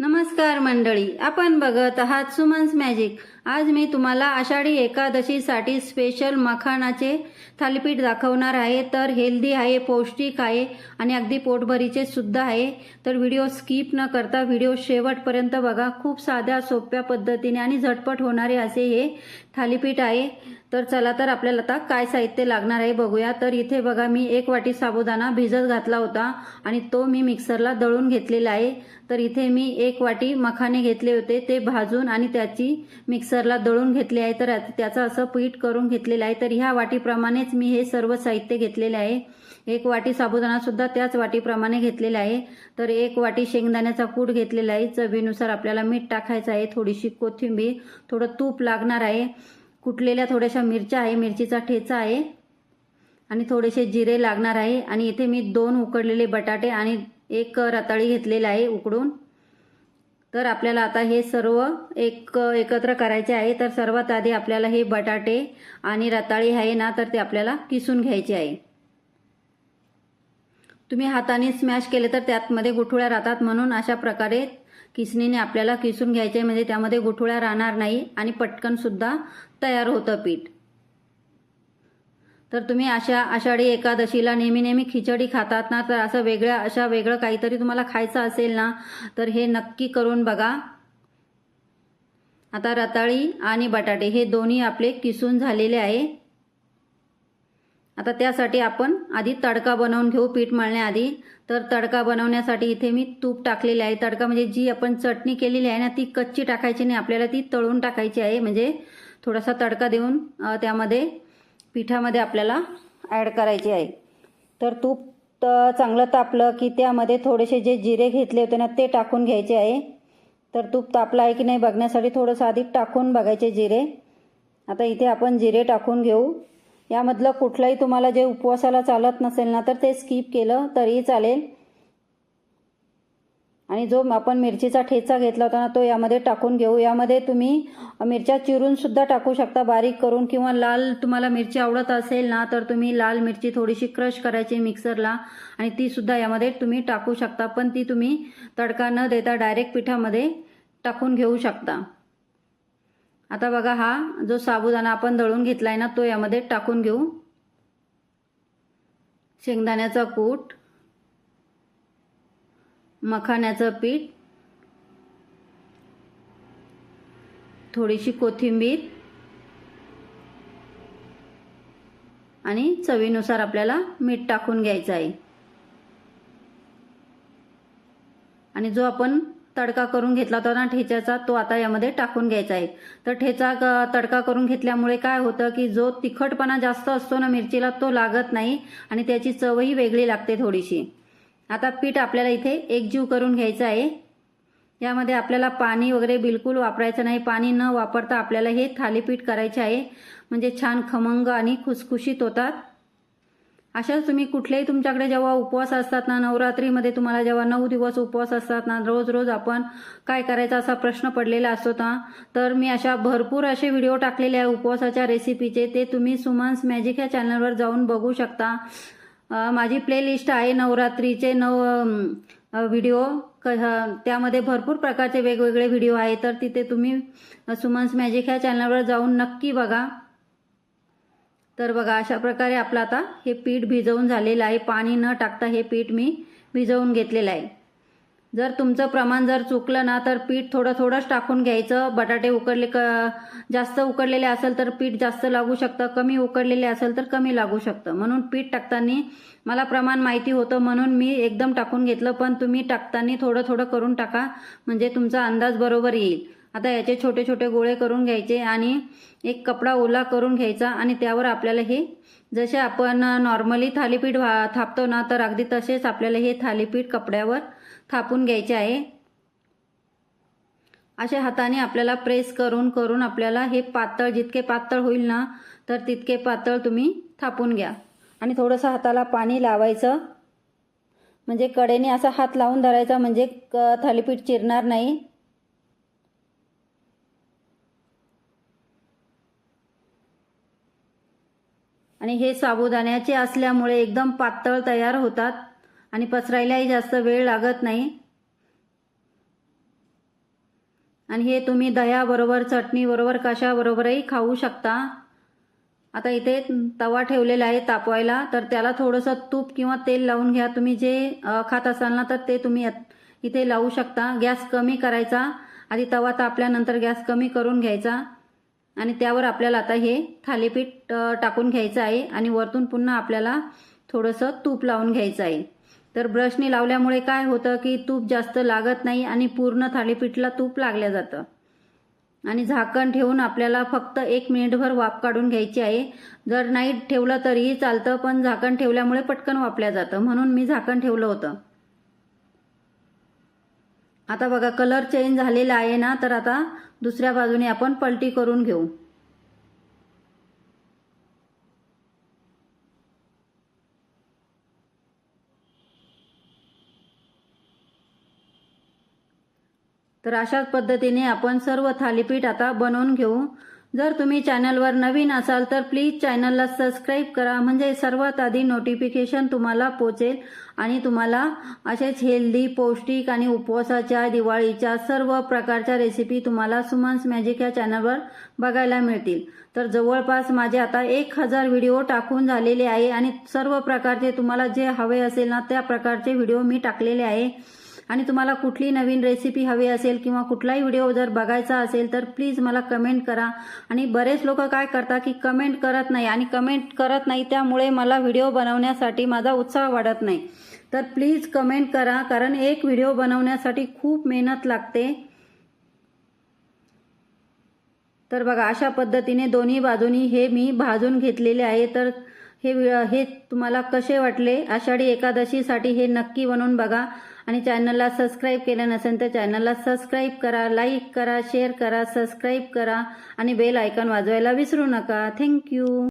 नमस्कार मंडळी आपण बघत आहात सुमन्स मॅजिक. आज मी तुम्हाला आषाढी एकादशीसाठी स्पेशल मखानाचे थालीपीठ दाखवणार आहे. तर हेल्दी आहे पौष्टिक आहे आणि अगदी पोटभरीचे सुद्धा आहे. तर व्हिडिओ स्किप न करता व्हिडिओ शेवटपर्यंत बघा. खूप साध्या सोप्या पद्धतीने आणि झटपट होणारे असे हे थालीपीठ आहे. तर चला तर आपल्याला आता काय साहित्य लागणार आहे बघूया. तर इथे बघा मी एक वाटी साबुदाणा भिजत घातला होता आणि तो मी मिक्सरला दळून घेतलेला आहे. तर इथे मी एक वाटी मखाने घेतले होते ते भाजून आणि त्याची मिक्सरला दळून घेतले आहे. तर त्याचं असं पीठ करून घेतलेलं आहे. तर ह्या वाटीप्रमाणेच मी हे सर्व साहित्य घेतलेले आहे. एक वाटी साबुदाणा सुद्धा त्याच वाटीप्रमाणे घेतलेला आहे. तर एक वाटी शेंगदाण्याचा कूट घेतलेला आहे. चवीनुसार आपल्याला मीठ टाकायचं आहे. थोडीशी कोथिंबीर थोडं तूप लागणार आहे. कुटलेल्या थोड्याशा मिरच्या आहे मिरचीचा ठेचा आहे आणि थोडेसे जिरे लागणार आहे. आणि इथे मी दोन उकडलेले बटाटे आणि एक रताळी घेतलेला आहे उकडून. तर आपल्याला आता हे सर्व एक एकत्र करायचे आहे. तर सर्वात आधी आपल्याला हे बटाटे आणि रताळी आहे ना तर ते आपल्याला किसून घ्यायचे आहे. तुम्ही हाताने स्मॅश केले तर त्यातमध्ये गुठुळ्या राहतात म्हणून अशा प्रकारे किसणीने आपल्याला किसून घ्यायचे म्हणजे त्यामध्ये गुठुळ्या राहणार नाही आणि पटकनसुद्धा तयार होतं पीठ. तर तुम्ही अशा आषाढी एकादशीला नेहमी नेहमी खिचडी खातात ना तर असं वेगळ्या अशा वेगळं काहीतरी तुम्हाला खायचं असेल ना तर हे नक्की करून बघा. आता रताळी आणि बटाटे हे दोन्ही आपले किसून झालेले आहे. आता त्यासाठी आपण आधी तडका बनवून घेऊ पीठ मळण्याआधी. तर तडका बनवण्यासाठी इथे मी तूप टाकलेले आहे. तडका म्हणजे जी आपण चटणी केलेली आहे ना ती कच्ची टाकायची नाही. आपल्याला ती तळून टाकायची आहे. म्हणजे थोडासा तडका देऊन त्यामध्ये पिठामध्ये आपल्याला ॲड करायची आहे. तर तूप चांगलं तापलं की त्यामध्ये थोडेसे जे जिरे घेतले होते ना ते टाकून घ्यायचे आहे. तर तूप तापलं आहे की नाही बघण्यासाठी थोडंसं आधी टाकून बघायचे जिरे. आता इथे आपण जिरे टाकून घेऊ. यामधलं कुठलंही तुम्हाला जे उपवासाला चालत नसेल ना तर ते स्किप केलं तरीही चालेल. आणि जो आपण मिरचीचा ठेचा घेतला होता ना तो यामध्ये टाकून घेऊ. यामध्ये तुम्ही मिरच्या चिरून सुद्धा टाकू शकता बारीक करून. किंवा लाल तुम्हाला मिरची आवडत असेल ना तर तुम्ही लाल मिरची थोडीशी क्रश करायची मिक्सरला. आणि ती सुद्धा यामध्ये तुम्ही टाकू शकता. पण ती तुम्ही तडका न देता डायरेक्ट पिठामध्ये टाकून घेऊ शकता. आता बघा हा जो साबुदाणा आपण दळून घेतलाय ना तो यामध्ये टाकून घेऊ. शेंगदाण्याचा कूट मखाण्याचं पीठ थोडीशी कोथिंबीर आणि चवीनुसार आपल्याला मीठ टाकून घ्यायचं आहे. आणि जो आपण तडका करून घेतला होता ना ठेच्याचा तो आता यामध्ये टाकून घ्यायचा आहे. तर ठेचा तडका करून घेतल्यामुळे काय होतं की जो तिखटपणा जास्त असतो ना मिरचीला तो लागत नाही आणि त्याची चवही वेगळी लागते थोडीशी. आता पीठ आपल्याला इथे एकजीव करून घ्यायचं आहे. यामध्ये आपल्याला पाणी वगैरे बिलकुल वापरायचं नाही. पाणी न वापरता आपल्याला हे थालीपीठ करायचे आहे. म्हणजे छान खमंग आणि खुसखुशीत होतात. अशाच तुम्ही कुठलेही तुमच्याकडे जेव्हा उपवास असतात ना नवरात्रीमध्ये तुम्हाला जेव्हा नऊ दिवस उपवास असतात ना रोज रोज आपण काय करायचा असा प्रश्न पडलेला असतो ना तर मी अशा भरपूर असे व्हिडिओ टाकलेले आहे उपवासाच्या रेसिपीचे ते तुम्ही सुमन्स मॅजिक या चॅनलवर जाऊन बघू शकता. माझी प्लेलिस्ट आहे नवरात्रीचे नव व्हिडिओ. क त्यामध्ये भरपूर प्रकारचे वेगवेगळे व्हिडिओ आहे तर तिथे तुम्ही सुमन्स मॅजिक ह्या चॅनलवर जाऊन नक्की बघा. तर बघा अशा प्रकारे आपलं आता हे पीठ भिजवून झालेलं आहे. पाणी न टाकता हे पीठ मी भिजवून घेतलेलं आहे. जर तुमचं प्रमाण जर चुकलं ना तर पीठ थोडं थोडंच टाकून घ्यायचं. बटाटे उकडले क जास्त उकडलेले असेल तर पीठ जास्त लागू शकतं. कमी उकडलेले असेल तर कमी लागू शकतं. म्हणून पीठ टाकताना मला प्रमाण माहिती होतं म्हणून मी एकदम टाकून घेतलं. पण तुम्ही टाकताना थोडं थोडं करून टाका. म्हणजे तुमचा अंदाज बरोबर येईल. आता याचे छोटे छोटे गोळे करून घ्यायचे आणि एक कपडा ओला करून घ्यायचा आणि त्यावर आपल्याला हे जसे आपण नॉर्मली थालीपीठ थापतो ना तर अगदी तसेच आपल्याला हे थालीपीठ कपड्यावर थापून घ्यायचे आहे. अशा हाताने आपल्याला प्रेस करून करून आपल्याला हे पातळ जितके पातळ होईल ना तर तितके पातळ तुम्ही थापून घ्या. आणि थोडंसं हाताला पाणी लावायचं. म्हणजे कडेने असा हात लावून धरायचा म्हणजे क थालीपीठ चिरणार नाही. आणि हे साबुदाण्याचे असल्यामुळे एकदम पातळ तयार होतात आणि पसरायलाही जास्त वेळ लागत नाही. आणि हे तुम्ही दह्याबरोबर चटणीबरोबर कशाबरोबरही खाऊ शकता. आता इथे तवा ठेवलेला आहे तापवायला तर त्याला थोडंसं तूप किंवा तेल लावून घ्या. तुम्ही जे खात असाल ना तर ते तुम्ही इथे लावू शकता. गॅस कमी करायचा. आधी तवा तापल्यानंतर गॅस कमी करून घ्यायचा. आणि त्यावर आपल्याला आता हे थालीपीठ टाकून घ्यायचं आहे आणि वरतून पुन्हा आपल्याला थोडंसं तूप लावून घ्यायचं आहे. तर ब्रशने लावल्यामुळे काय होतं की तूप जास्त लागत नाही आणि पूर्ण थालीपीठला तूप लागल्या जातं. आणि झाकण ठेवून आपल्याला फक्त एक मिनिटभर वाफ काढून घ्यायची आहे. जर नाही ठेवलं तरीही चालतं पण झाकण ठेवल्यामुळे पटकन वापल्या जातं. म्हणून मी झाकण ठेवलं होतं. आता बघा कलर चेंज झालेला आहे ना तर आता दुसऱ्या बाजूने आपण पलटी करून घेऊ. तर अशाच पद्धतीने आपण सर्व थालीपीठ आता बनवून घेऊ. जर तुम्ही चॅनलवर नवीन असाल तर प्लीज चॅनलला सबस्क्राईब करा. म्हणजे सर्वात आधी नोटिफिकेशन तुम्हाला पोचेल आणि तुम्हाला असेच हेल्दी पौष्टिक आणि उपवासाच्या दिवाळीच्या सर्व प्रकारच्या रेसिपी तुम्हाला सुमन्स मॅजिक या चॅनलवर बघायला मिळतील. तर जवळपास माझे आता एक हजार व्हिडिओ टाकून झालेले आहे आणि सर्व प्रकारचे तुम्हाला जे हवे असेल ना त्या प्रकारचे व्हिडिओ मी टाकलेले आहे. आणि तुम्हाला कुठली नवीन रेसिपी हवी असेल किंवा कुठलाही व्हिडिओ जर बघायचा असेल तर प्लीज मला कमेंट करा. आणि बरेच लोक काय करतात की कमेंट करत नाही आणि कमेंट करत नाही त्यामुळे मला व्हिडिओ बनवण्यासाठी माझा उत्साह वाढत नाही. तर प्लीज कमेंट करा कारण एक व्हिडिओ बनवण्यासाठी खूप मेहनत लागते. तर बघा अशा पद्धतीने दोन्ही बाजूनी हे मी भाजून घेतलेले आहे. तर हे वि- हे तुम्हाला कसे वाटले? आषाढी एकादशीसाठी हे नक्की बनवून बघा. आणि चॅनलला सबस्क्राईब केलं नसेल तर चॅनलला सबस्क्राईब करा लाईक करा शेअर करा सबस्क्राईब करा आणि बेल आयकॉन वाजवायला विसरू नका. थँक्यू